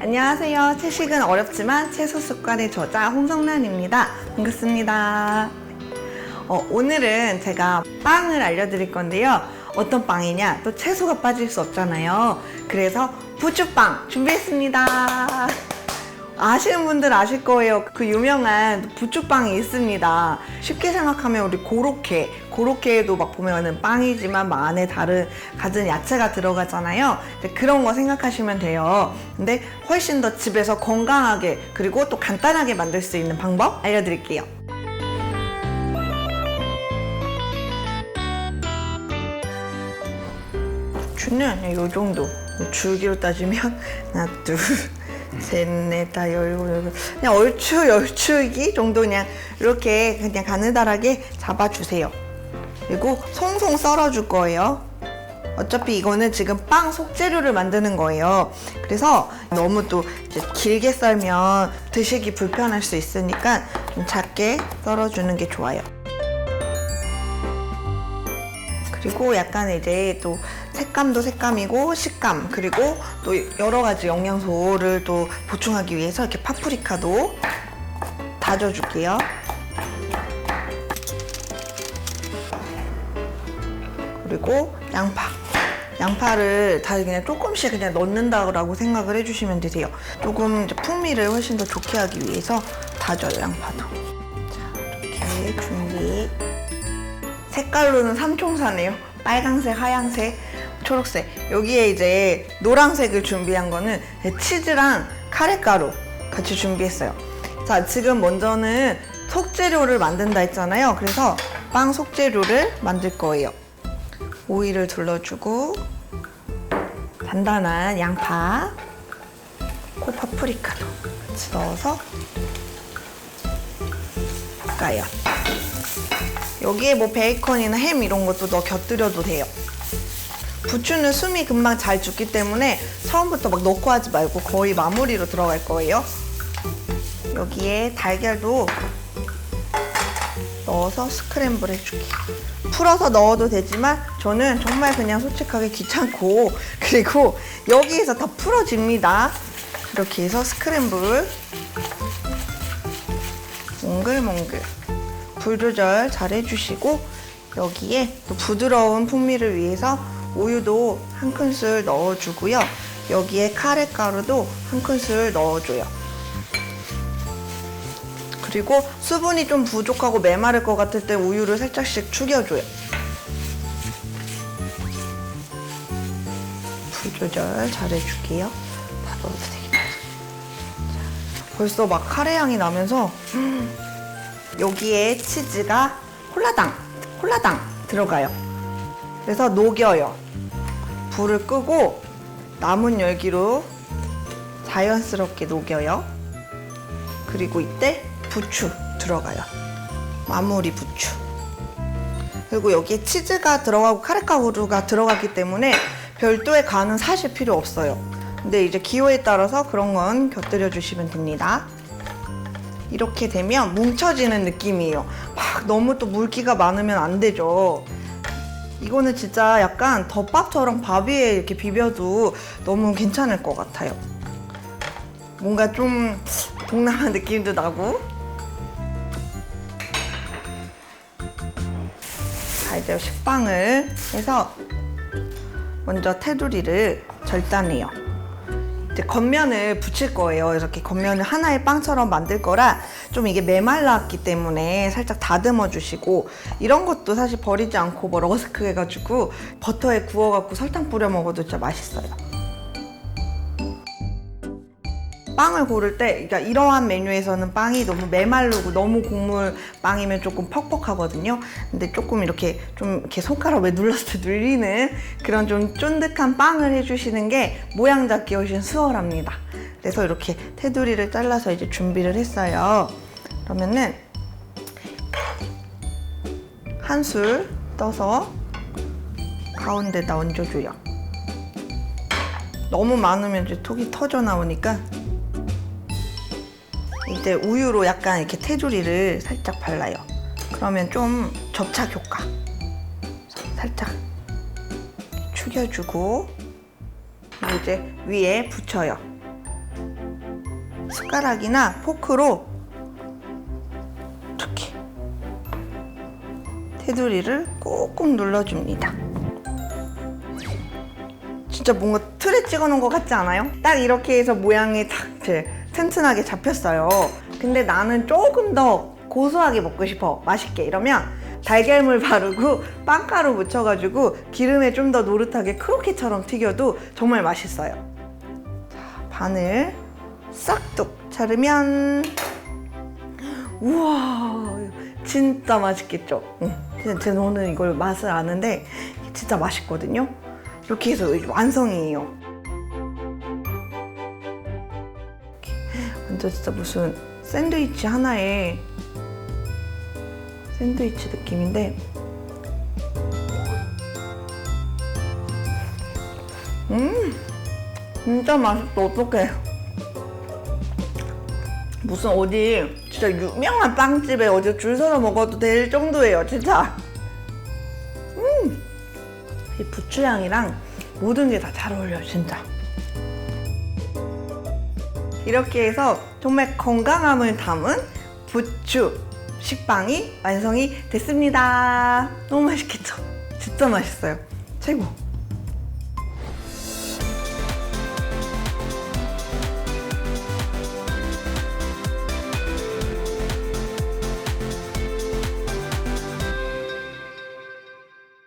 안녕하세요. 채식은 어렵지만 채소 습관의 저자 홍성란입니다. 반갑습니다. 어, 오늘은 제가 빵을 알려드릴 건데요. 어떤 빵이냐? 또 채소가 빠질 수 없잖아요. 그래서 부추빵 준비했습니다. 아시는 분들 아실 거예요. 그 유명한 부추빵이 있습니다. 쉽게 생각하면 우리 고로케, 고로케에도 막 보면은 빵이지만 막 안에 다른 갖은 야채가 들어가잖아요. 그런 거 생각하시면 돼요. 근데 훨씬 더 집에서 건강하게 그리고 또 간단하게 만들 수 있는 방법 알려드릴게요. 주는 이 정도. 줄기로 따지면 하나, 둘, 셋, 넷, 다 열고 열고 그냥 얼추 열추기 정도 그냥 이렇게 그냥 가느다랗게 잡아주세요. 그리고 송송 썰어줄 거예요. 어차피 이거는 지금 빵 속재료를 만드는 거예요. 그래서 너무 또 길게 썰면 드시기 불편할 수 있으니까 좀 작게 썰어주는 게 좋아요. 그리고 약간 이제 또 색감도 색감이고 식감 그리고 또 여러 가지 영양소를 또 보충하기 위해서 이렇게 파프리카도 다져줄게요. 그리고 양파. 양파를 다 그냥 조금씩 그냥 넣는다고 생각을 해주시면 되세요. 조금 풍미를 훨씬 더 좋게 하기 위해서 다져요, 양파도. 자, 이렇게 준비. 색깔로는 삼총사네요. 빨강색, 하양색, 초록색. 여기에 이제 노란색을 준비한 거는 치즈랑 카레가루 같이 준비했어요. 자, 지금 먼저는 속재료를 만든다 했잖아요. 그래서 빵 속재료를 만들 거예요. 오이를 둘러주고 단단한 양파, 코 파프리카도 같이 넣어서 볶아요. 여기에 뭐 베이컨이나 햄 이런 것도 넣어 곁들여도 돼요. 부추는 숨이 금방 잘 죽기 때문에 처음부터 막 넣고 하지 말고 거의 마무리로 들어갈 거예요. 여기에 달걀도 넣어서 스크램블 해줄게요. 풀어서 넣어도 되지만 저는 정말 그냥 솔직하게 귀찮고 그리고 여기에서 다 풀어집니다. 이렇게 해서 스크램블 몽글몽글 불 조절 잘 해주시고 여기에 또 부드러운 풍미를 위해서 우유도 한 큰술 넣어주고요. 여기에 카레 가루도 한 큰술 넣어줘요. 그리고 수분이 좀 부족하고 메마를 것 같을 때 우유를 살짝씩 축여줘요. 불 조절 잘 해줄게요. 다 넣어도 되겠다. 자, 벌써 막 카레 향이 나면서 여기에 치즈가 홀라당, 홀라당 들어가요. 그래서 녹여요. 불을 끄고 남은 열기로 자연스럽게 녹여요. 그리고 이때 부추 들어가요. 마무리 부추. 그리고 여기에 치즈가 들어가고 카레가루가 들어가기 때문에 별도의 간은 사실 필요 없어요. 근데 이제 기호에 따라서 그런 건 곁들여 주시면 됩니다. 이렇게 되면 뭉쳐지는 느낌이에요. 막 너무 또 물기가 많으면 안 되죠. 이거는 진짜 약간 덮밥처럼 밥 위에 이렇게 비벼도 너무 괜찮을 것 같아요. 뭔가 좀 동남아 느낌도 나고. 자, 이제 식빵을 해서 먼저 테두리를 절단해요. 이제 겉면을 붙일 거예요. 이렇게 겉면을 하나의 빵처럼 만들 거라 좀 이게 메말랐기 때문에 살짝 다듬어 주시고 이런 것도 사실 버리지 않고 뭐 러스크 해가지고 버터에 구워갖고 설탕 뿌려 먹어도 진짜 맛있어요. 빵을 고를 때, 그러니까 이러한 메뉴에서는 빵이 너무 메말르고 너무 곡물 빵이면 조금 퍽퍽하거든요. 근데 조금 이렇게 좀 이렇게 손가락에 눌렀을 때 눌리는 그런 좀 쫀득한 빵을 해주시는 게 모양 잡기 훨씬 수월합니다. 그래서 이렇게 테두리를 잘라서 이제 준비를 했어요. 그러면은 한 술 떠서 가운데다 얹어줘요. 너무 많으면 이제 톡이 터져 나오니까 이제 우유로 약간 이렇게 테두리를 살짝 발라요. 그러면 좀 접착 효과. 살짝 축여주고 이제 위에 붙여요. 숟가락이나 포크로 이렇게 테두리를 꾹꾹 눌러줍니다. 진짜 뭔가 틀에 찍어 놓은 것 같지 않아요? 딱 이렇게 해서 모양이 탁 이제 튼튼하게 잡혔어요. 근데 나는 조금 더 고소하게 먹고 싶어. 맛있게. 이러면 달걀물 바르고 빵가루 묻혀가지고 기름에 좀 더 노릇하게 크로켓처럼 튀겨도 정말 맛있어요. 자, 반을 싹둑 자르면 우와 진짜 맛있겠죠? 응. 진짜 저는 이걸 맛을 아는데 진짜 맛있거든요. 이렇게 해서 완성이에요. 완전 진짜 무슨 샌드위치 하나에 샌드위치 느낌인데 음 진짜 맛있어. 어떡해. 무슨 어디 진짜 유명한 빵집에 어디 줄 서서 먹어도 될 정도예요 진짜. 음. 이 부추향이랑 모든 게 다 잘 어울려요 진짜. 이렇게 해서 정말 건강함을 담은 부추 식빵이 완성이 됐습니다. 너무 맛있겠죠? 진짜 맛있어요. 최고